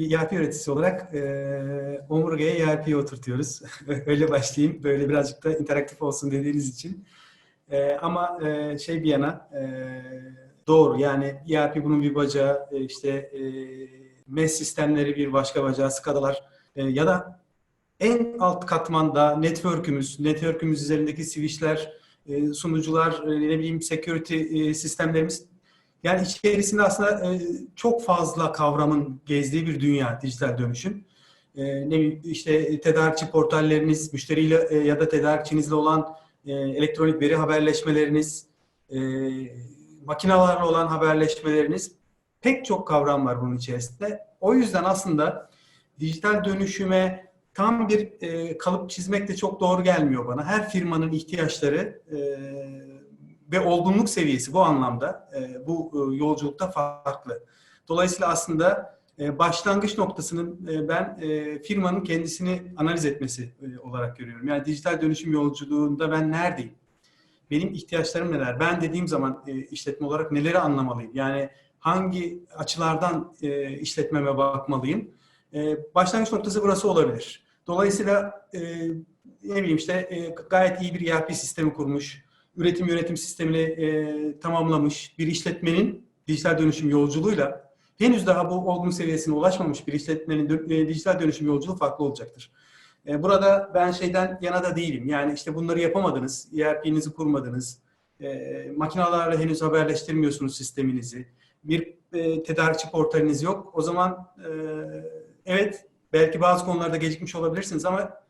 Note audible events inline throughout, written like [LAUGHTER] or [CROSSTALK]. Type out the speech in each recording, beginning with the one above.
bir ERP üreticisi olarak e, omurgaya ERP'yi oturtuyoruz. [LAUGHS] Öyle başlayayım. Böyle birazcık da interaktif olsun dediğiniz için. E, ama e, şey bir yana e, doğru yani ERP bunun bir bacağı e, işte e, MES sistemleri bir başka bacağı SCADA'lar e, ya da en alt katmanda network'ümüz, network'ümüz üzerindeki switch'ler, e, sunucular, e, ne bileyim security e, sistemlerimiz yani içerisinde aslında e, çok fazla kavramın gezdiği bir dünya dijital dönüşüm. E, ne işte tedarikçi portalleriniz, müşteriyle e, ya da tedarikçinizle olan elektronik veri haberleşmeleriniz, makinalarla olan haberleşmeleriniz pek çok kavram var bunun içerisinde. O yüzden aslında dijital dönüşüme tam bir kalıp çizmek de çok doğru gelmiyor bana. Her firmanın ihtiyaçları ve olgunluk seviyesi bu anlamda e, bu e, yolculukta farklı. Dolayısıyla aslında e, başlangıç noktasının e, ben firmanın kendisini analiz etmesi olarak görüyorum. Yani dijital dönüşüm yolculuğunda ben neredeyim? Benim ihtiyaçlarım neler? Ben dediğim zaman işletme olarak neleri anlamalıyım? Yani hangi açılardan işletmeme bakmalıyım? Başlangıç noktası burası olabilir. Dolayısıyla ne bileyim işte gayet iyi bir ERP sistemi kurmuş, üretim yönetim sistemini e, tamamlamış bir işletmenin dijital dönüşüm yolculuğuyla henüz daha bu olgun seviyesine ulaşmamış bir işletmenin e, dijital dönüşüm yolculuğu farklı olacaktır. E, burada ben şeyden yana da değilim. Yani işte bunları yapamadınız, ERP'nizi kurmadınız, e, makinalarla henüz haberleştirmiyorsunuz sisteminizi, bir e, tedarikçi portaliniz yok. O zaman e, evet belki bazı konularda gecikmiş olabilirsiniz ama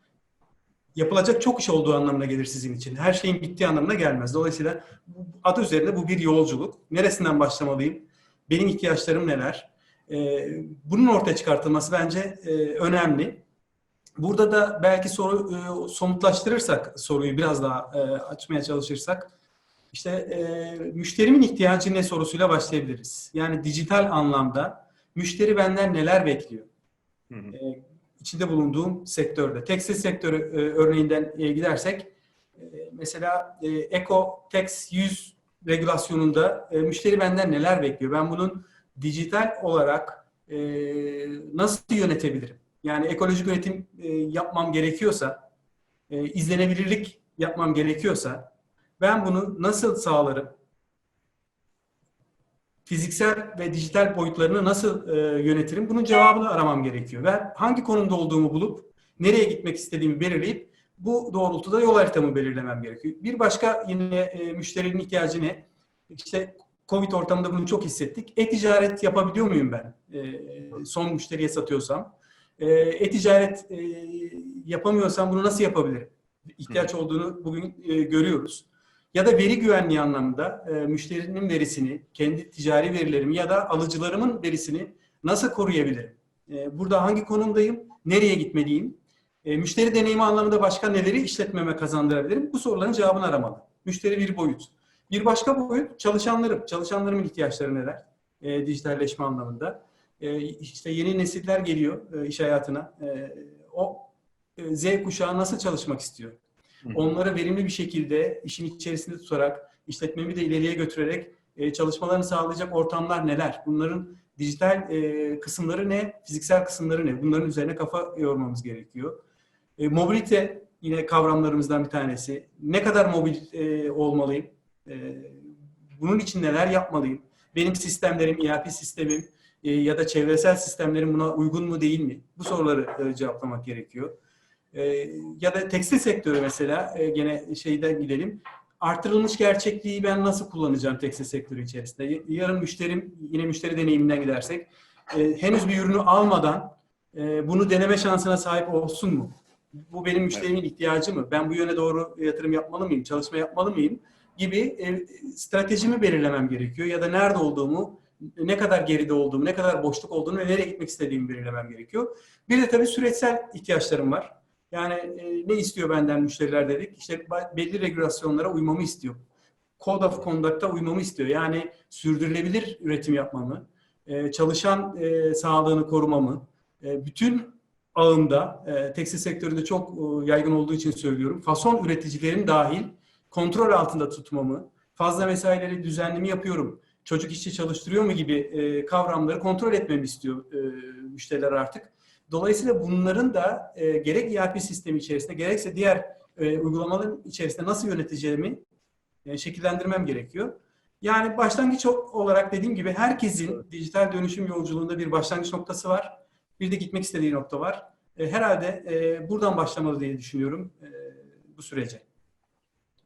yapılacak çok iş olduğu anlamına gelir sizin için. Her şeyin bittiği anlamına gelmez. Dolayısıyla adı üzerinde bu bir yolculuk. Neresinden başlamalıyım? Benim ihtiyaçlarım neler? Ee, bunun ortaya çıkartılması bence e, önemli. Burada da belki soru e, somutlaştırırsak soruyu biraz daha e, açmaya çalışırsak işte e, müşterimin ihtiyacı ne sorusuyla başlayabiliriz. Yani dijital anlamda müşteri benden neler bekliyor? Hı hı. E, içinde bulunduğum sektörde. Tekstil sektörü e, örneğinden e, gidersek e, mesela e, Eco Tex 100 regülasyonunda e, müşteri benden neler bekliyor? Ben bunun dijital olarak e, nasıl yönetebilirim? Yani ekolojik üretim e, yapmam gerekiyorsa, e, izlenebilirlik yapmam gerekiyorsa ben bunu nasıl sağlarım? Fiziksel ve dijital boyutlarını nasıl e, yönetirim? Bunun cevabını aramam gerekiyor. Ve hangi konumda olduğumu bulup nereye gitmek istediğimi belirleyip bu doğrultuda yol haritamı belirlemem gerekiyor. Bir başka yine e, müşterinin ihtiyacı ne? İşte Covid ortamında bunu çok hissettik. E-ticaret yapabiliyor muyum ben? E, son müşteriye satıyorsam. E, e-ticaret e, yapamıyorsam bunu nasıl yapabilirim? İhtiyaç olduğunu bugün e, görüyoruz ya da veri güvenliği anlamında e, müşterinin verisini, kendi ticari verilerimi ya da alıcılarımın verisini nasıl koruyabilirim? E, burada hangi konumdayım? Nereye gitmeliyim? E, müşteri deneyimi anlamında başka neleri işletmeme kazandırabilirim? Bu soruların cevabını aramalı. Müşteri bir boyut. Bir başka boyut çalışanlarım. Çalışanlarımın ihtiyaçları neler? E, dijitalleşme anlamında. E, işte yeni nesiller geliyor e, iş hayatına. E, o e, Z kuşağı nasıl çalışmak istiyor? Onları verimli bir şekilde işin içerisinde tutarak, işletmemi de ileriye götürerek e, çalışmalarını sağlayacak ortamlar neler? Bunların dijital e, kısımları ne, fiziksel kısımları ne? Bunların üzerine kafa yormamız gerekiyor. E, mobilite yine kavramlarımızdan bir tanesi. Ne kadar mobil e, olmalıyım? E, bunun için neler yapmalıyım? Benim sistemlerim, ERP sistemim e, ya da çevresel sistemlerim buna uygun mu değil mi? Bu soruları e, cevaplamak gerekiyor. E, ya da tekstil sektörü mesela e, gene şeyden gidelim. Artırılmış gerçekliği ben nasıl kullanacağım tekstil sektörü içerisinde? Yarın müşterim, yine müşteri deneyiminden gidersek, e, henüz bir ürünü almadan e, bunu deneme şansına sahip olsun mu? Bu benim müşterimin ihtiyacı mı? Ben bu yöne doğru yatırım yapmalı mıyım? Çalışma yapmalı mıyım? Gibi e, stratejimi belirlemem gerekiyor. Ya da nerede olduğumu, ne kadar geride olduğumu, ne kadar boşluk olduğunu ve nereye gitmek istediğimi belirlemem gerekiyor. Bir de tabii süreçsel ihtiyaçlarım var. Yani e, ne istiyor benden müşteriler dedik? İşte belli regülasyonlara uymamı istiyor. Code of Conduct'a uymamı istiyor. Yani sürdürülebilir üretim yapmamı, e, çalışan e, sağlığını korumamı, bütün ağında, tekstil sektöründe çok yaygın olduğu için söylüyorum, fason üreticilerin dahil kontrol altında tutmamı, fazla mesaileri düzenli mi yapıyorum, çocuk işçi çalıştırıyor mu gibi kavramları kontrol etmemi istiyor müşteriler artık. Dolayısıyla bunların da e, gerek ERP sistemi içerisinde gerekse diğer e, uygulamaların içerisinde nasıl yöneteceğimi e, şekillendirmem gerekiyor. Yani başlangıç olarak dediğim gibi herkesin dijital dönüşüm yolculuğunda bir başlangıç noktası var. Bir de gitmek istediği nokta var. E, herhalde e, buradan başlamalı diye düşünüyorum e, bu sürece.